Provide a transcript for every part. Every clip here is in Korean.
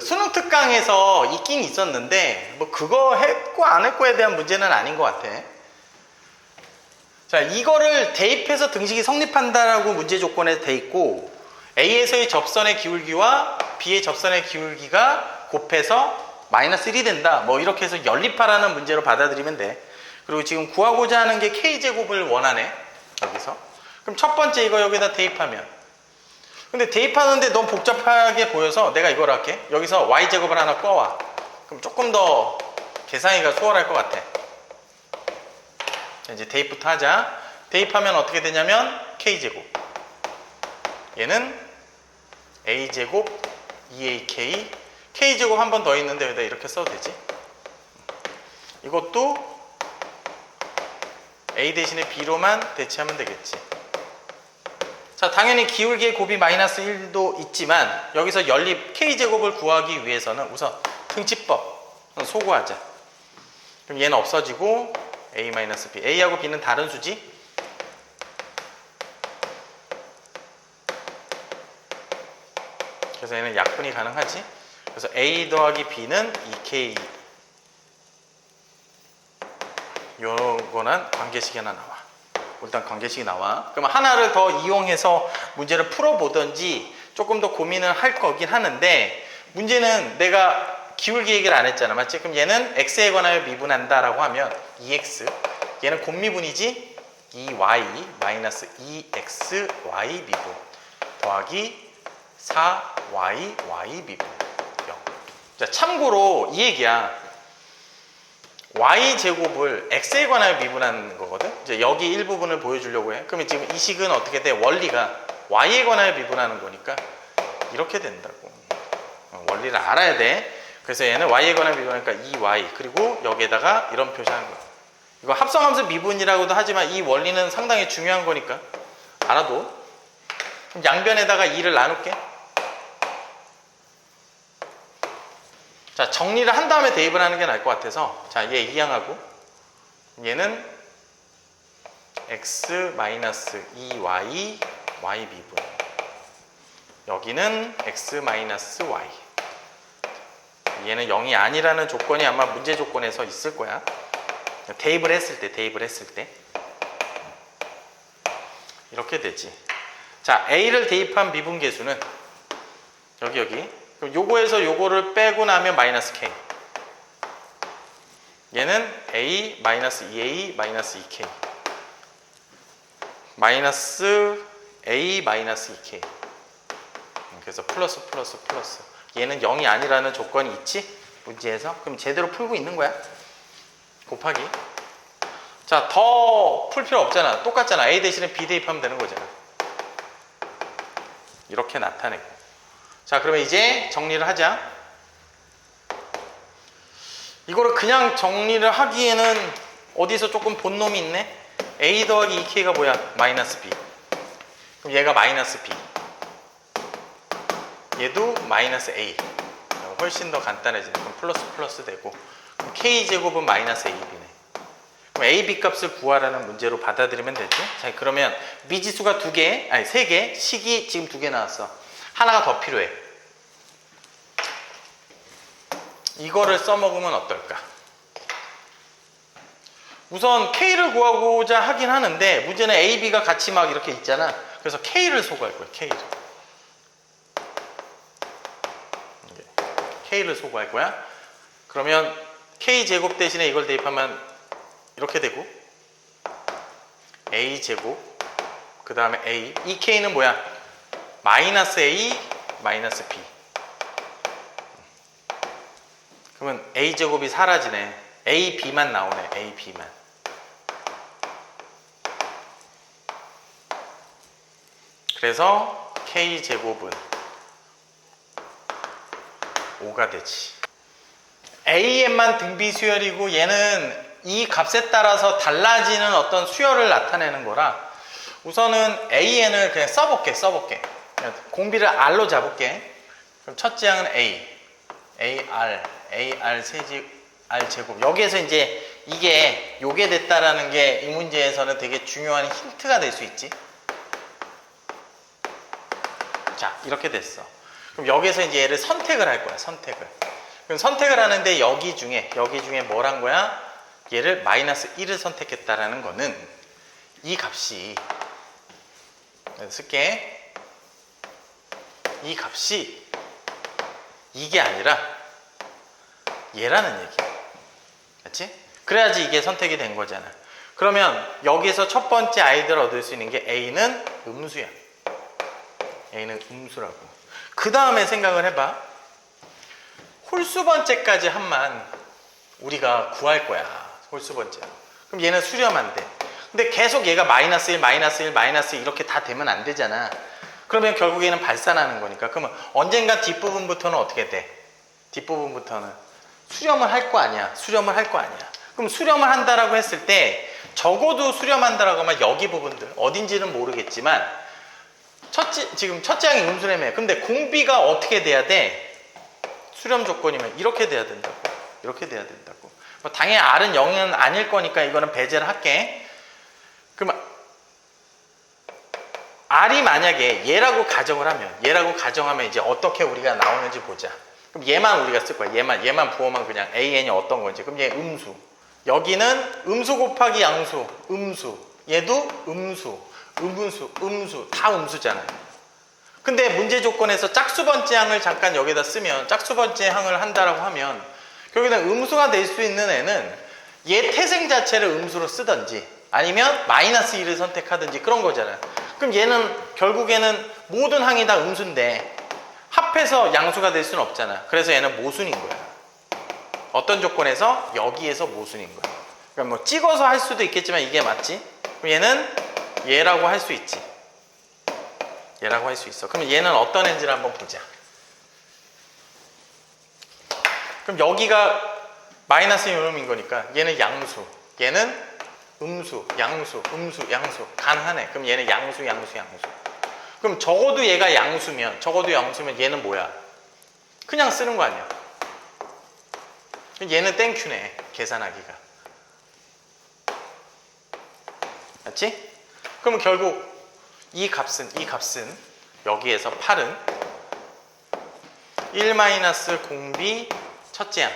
수능 특강에서 있긴 있었는데, 뭐 그거 했고 안 했고에 대한 문제는 아닌 것 같아. 자, 이거를 대입해서 등식이 성립한다라고 문제 조건에 돼 있고, A에서의 접선의 기울기와 B의 접선의 기울기가 곱해서 마이너스 1이 된다. 뭐 이렇게 해서 연립하라는 문제로 받아들이면 돼. 그리고 지금 구하고자 하는 게 K제곱을 원하네. 여기서. 그럼 첫 번째 이거 여기다 대입하면. 근데 대입하는데 너무 복잡하게 보여서 내가 이걸 할게. 여기서 Y제곱을 하나 꺼와. 그럼 조금 더 계산하기가 수월할 것 같아. 자, 이제 대입부터 하자. 대입하면 어떻게 되냐면 K제곱. 얘는 A제곱 2AK K제곱 한 번 더 있는데 여기다 이렇게 써도 되지 이것도 A 대신에 B로만 대체하면 되겠지 자 당연히 기울기의 곱이 마이너스 1도 있지만 여기서 연립 K제곱을 구하기 위해서는 우선 등치법 소구하자 그럼 얘는 없어지고 A-B A하고 B는 다른 수지 그래서 얘는 약분이 가능하지. 그래서 A 더하기 B는 2K. 요거는 관계식이 하나 나와. 일단 관계식이 나와. 그럼 하나를 더 이용해서 문제를 풀어보든지 조금 더 고민을 할 거긴 하는데 문제는 내가 기울기 얘기를 안 했잖아. 맞지? 그럼 얘는 x에 관하여 미분한다라고 하면 2x. 얘는 곱미분이지? 2y 마이너스 2xy 미분 더하기 4y, y 미분 0. 자, 참고로 이 얘기야. Y 제곱을 x에 관하여 미분하는 거거든. 이제 여기 일부분을 보여주려고 해. 그러면 지금 이 식은 어떻게 돼? 원리가 y에 관하여 미분하는 거니까 이렇게 된다고. 어, 원리를 알아야 돼. 그래서 얘는 y에 관하여 미분하니까 2y 그리고 여기에다가 이런 표시하는 거야. 이거 합성함수 미분이라고도 하지만 이 원리는 상당히 중요한 거니까 알아도. 양변에다가 2를 나눌게. 자, 정리를 한 다음에 대입을 하는 게 나을 것 같아서 자, 얘 이항하고 얘는 x 2y y 미분. 여기는 x y. 얘는 0이 아니라는 조건이 아마 문제 조건에서 있을 거야. 대입을 했을 때 대입을 했을 때. 이렇게 되지. 자 a를 대입한 미분계수는 여기 여기 그럼 요거에서 요거를 빼고 나면 마이너스 k. 얘는 a 마이너스 2a 마이너스 2k. 마이너스 a 마이너스 2k. 그래서 플러스 플러스 플러스. 얘는 0이 아니라는 조건이 있지? 문제에서. 그럼 제대로 풀고 있는 거야. 곱하기. 자, 더 풀 필요 없잖아. 똑같잖아. a 대신에 b 대입하면 되는 거잖아. 이렇게 나타내고. 자, 그러면 이제 정리를 하자. 이거를 그냥 정리를 하기에는 어디서 조금 본 놈이 있네? a 더하기 2k가 뭐야? 마이너스 b. 그럼 얘가 마이너스 b. 얘도 마이너스 a. 훨씬 더 간단해지네. 그럼 플러스 플러스 되고. 그럼 k제곱은 마이너스 ab네. 그럼 ab 값을 구하라는 문제로 받아들이면 되죠. 자, 그러면 미지수가 두 개, 아니 세 개, 식이 지금 두 개 나왔어. 하나가 더 필요해. 이거를 써먹으면 어떨까? 우선 K를 구하고자 하긴 하는데 문제는 A, B가 같이 막 이렇게 있잖아. 그래서 K를 소구할 거야. K를. K를 소구할 거야. 그러면 K 제곱 대신에 이걸 대입하면 이렇게 되고 A 제곱 그 다음에 A 이 K는 뭐야? 마이너스 A 마이너스 B. 그러면 A 제곱이 사라지네. A, B만 나오네. A, B만. 그래서 K 제곱은 5가 되지. AM만 등비 수열이고 얘는 이 값에 따라서 달라지는 어떤 수열을 나타내는 거라 우선은 AN을 그냥 써볼게 써볼게 공비를 R로 잡을게. 그럼 첫째 항은 A. AR AR 세제 R 제곱. 여기에서 이제 이게 요게 됐다라는 게 이 문제에서는 되게 중요한 힌트가 될 수 있지. 자 이렇게 됐어. 그럼 여기서 이제 얘를 선택을 할 거야. 선택을. 그럼 선택을 하는데 여기 중에 여기 중에 뭘 한 거야? 얘를 마이너스 1을 선택했다라는 거는 이 값이. 쓸게 이 값이 이게 아니라 얘라는 얘기야. 그렇지? 그래야지 이게 선택이 된 거잖아. 그러면 여기서 첫 번째 아이들 얻을 수 있는 게 A는 음수야. A는 음수라고. 그 다음에 생각을 해봐. 홀수 번째까지 한만 우리가 구할 거야. 홀수 번째. 그럼 얘는 수렴안 돼. 근데 계속 얘가 마이너스 1, 마이너스 1, 마이너스 1 이렇게 다 되면 안 되잖아. 그러면 결국 얘는 발산하는 거니까. 그러면 언젠가 뒷부분부터는 어떻게 돼? 뒷부분부터는 수렴을 할 거 아니야. 수렴을 할 거 아니야. 그럼 수렴을 한다라고 했을 때 적어도 수렴한다라고 하면 여기 부분들 어딘지는 모르겠지만 첫째 지금 첫째 항이 음수라며. 근데 공비가 어떻게 돼야 돼? 수렴 조건이면 이렇게 돼야 된다고. 이렇게 돼야 된다고. 뭐 당연히 R은 0은 아닐 거니까 이거는 배제를 할게. 그러면 R이 만약에 얘라고 가정을 하면 얘라고 가정하면 이제 어떻게 우리가 나오는지 보자. 그럼 얘만 우리가 쓸 거야. 얘만 얘만 부호만 그냥 AN이 어떤 건지. 그럼 얘 음수. 여기는 음수 곱하기 양수, 음수. 얘도 음수, 음분수, 음수 다 음수잖아요. 근데 문제 조건에서 짝수 번째 항을 잠깐 여기다 쓰면 짝수 번째 항을 한다라고 하면 결국에는 음수가 될 수 있는 애는 얘 태생 자체를 음수로 쓰든지 아니면 마이너스 1을 선택하든지 그런 거잖아요. 그럼 얘는 결국에는 모든 항이 다 음수인데 합해서 양수가 될 수는 없잖아. 그래서 얘는 모순인 거야. 어떤 조건에서 여기에서 모순인 거야. 그러니까 뭐 찍어서 할 수도 있겠지만 이게 맞지? 그럼 얘는 얘라고 할 수 있지. 얘라고 할 수 있어. 그럼 얘는 어떤 애인지를 한번 보자. 그럼 여기가 마이너스 요놈인 거니까 얘는 양수, 얘는 음수, 양수, 음수, 양수 가능하네. 그럼 얘는 양수, 양수, 양수. 그럼 적어도 얘가 양수면, 적어도 양수면 얘는 뭐야? 그냥 쓰는 거 아니야? 그럼 얘는 땡큐네. 계산하기가. 맞지? 그러면 결국 이 값은 이 값은 여기에서 8은 1 마이너스 공비 첫째 항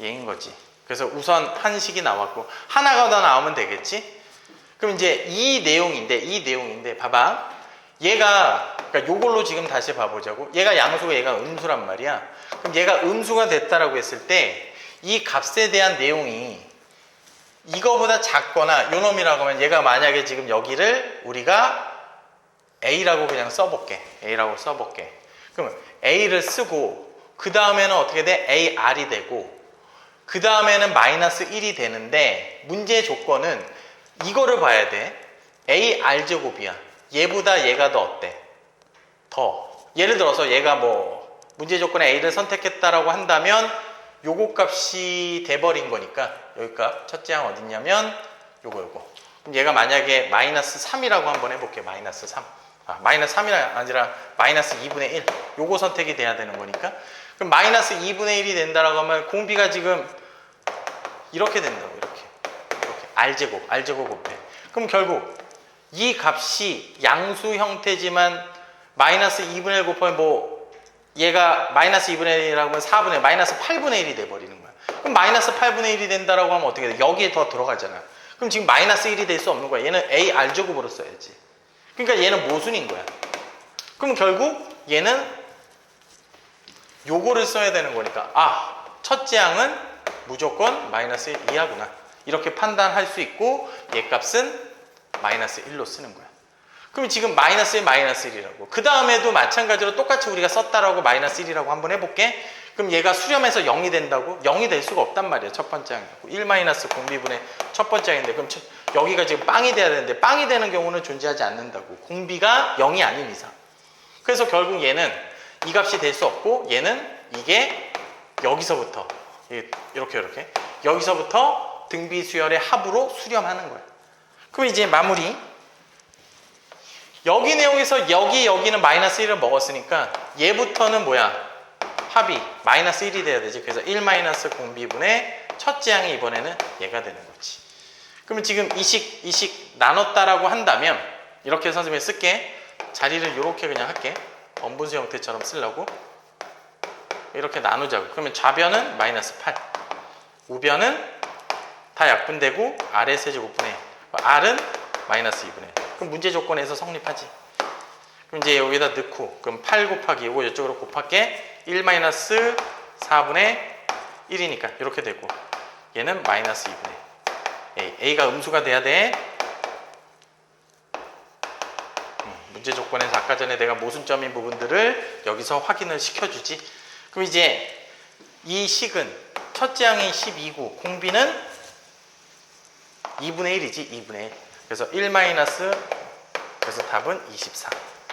얘인 거지. 그래서 우선 한식이 나왔고 하나가 더 나오면 되겠지? 그럼 이제 이 내용인데 이 내용인데 봐봐. 얘가 그러니까 요걸로 지금 다시 봐보자고. 얘가 양수고 얘가 음수란 말이야. 그럼 얘가 음수가 됐다라고 했을 때 이 값에 대한 내용이 이거보다 작거나 요 놈이라고 하면 얘가 만약에 지금 여기를 우리가 A라고 그냥 써볼게. A라고 써볼게. 그러면 A를 쓰고 그 다음에는 어떻게 돼? AR이 되고 그 다음에는 마이너스 1이 되는데 문제 조건은 이거를 봐야 돼. AR 제곱이야. 얘보다 얘가 더 어때? 더. 예를 들어서 얘가 뭐 문제 조건에 A를 선택했다라고 한다면 요거 값이 돼버린 거니까 여기 값 첫째 항 어딨냐면 요거 요거 그럼 얘가 만약에 마이너스 3이라고 한번 해볼게요 마이너스 3 아, 마이너스 3이 아니라 마이너스 2분의 1 요거 선택이 돼야 되는 거니까 그럼 마이너스 2분의 1이 된다라고 하면 공비가 지금 이렇게 된다고 이렇게 이렇게 R제곱 R제곱 곱해 그럼 결국 이 값이 양수 형태지만 마이너스 2분의 1 곱하면 뭐 얘가 마이너스 2분의 1이라고 하면 4분의 1, 마이너스 8분의 1이 돼버리는 거야. 그럼 마이너스 8분의 1이 된다라고 하면 어떻게 돼? 여기에 더 들어가잖아. 그럼 지금 마이너스 1이 될 수 없는 거야. 얘는 A R 제곱으로 써야지. 그러니까 얘는 모순인 거야. 그럼 결국 얘는 요거를 써야 되는 거니까 아 첫째 항은 무조건 마이너스 1 이하구나. 이렇게 판단할 수 있고 얘 값은 마이너스 1로 쓰는 거야. 그럼 지금 마이너스 1, 마이너스 1이라고. 그 다음에도 마찬가지로 똑같이 우리가 썼다라고 마이너스 1이라고 한번 해볼게. 그럼 얘가 수렴해서 0이 된다고? 0이 될 수가 없단 말이야. 첫 번째 항이고. 1 마이너스 공비분의 첫 번째 항인데. 그럼 첫- 여기가 지금 빵이 돼야 되는데 빵이 되는 경우는 존재하지 않는다고. 공비가 0이 아닌 이상. 그래서 결국 얘는 이 값이 될 수 없고 얘는 이게 여기서부터 이렇게 이렇게 여기서부터 등비 수열의 합으로 수렴하는 거야. 그럼 이제 마무리. 여기 내용에서 여기 여기는 마이너스 1을 먹었으니까 얘부터는 뭐야? 합이 마이너스 1이 돼야 되지. 그래서 1 마이너스 공비분의 첫째 항이 이번에는 얘가 되는 거지. 그러면 지금 이식 이식 나눴다라고 한다면 이렇게 선생님이 쓸게. 자리를 이렇게 그냥 할게. 엄분수 형태처럼 쓰려고 이렇게 나누자고 그러면 좌변은 마이너스 8 우변은 다 약분되고 R의 세제곱분의 R은 마이너스 2분의 1 그럼 문제 조건에서 성립하지. 그럼 이제 여기다 넣고 그럼 8 곱하기 이거 이쪽으로 곱할게 1 마이너스 4분의 1이니까 이렇게 되고 얘는 마이너스 2분의 1 A, A가 음수가 돼야 돼 음, 문제 조건에서 아까 전에 내가 모순점인 부분들을 여기서 확인을 시켜주지. 그럼 이제 이 식은 첫째 항이 12고 공비는 2분의 1이지 2분의 1 그래서 1 마이너스 그래서 답은 24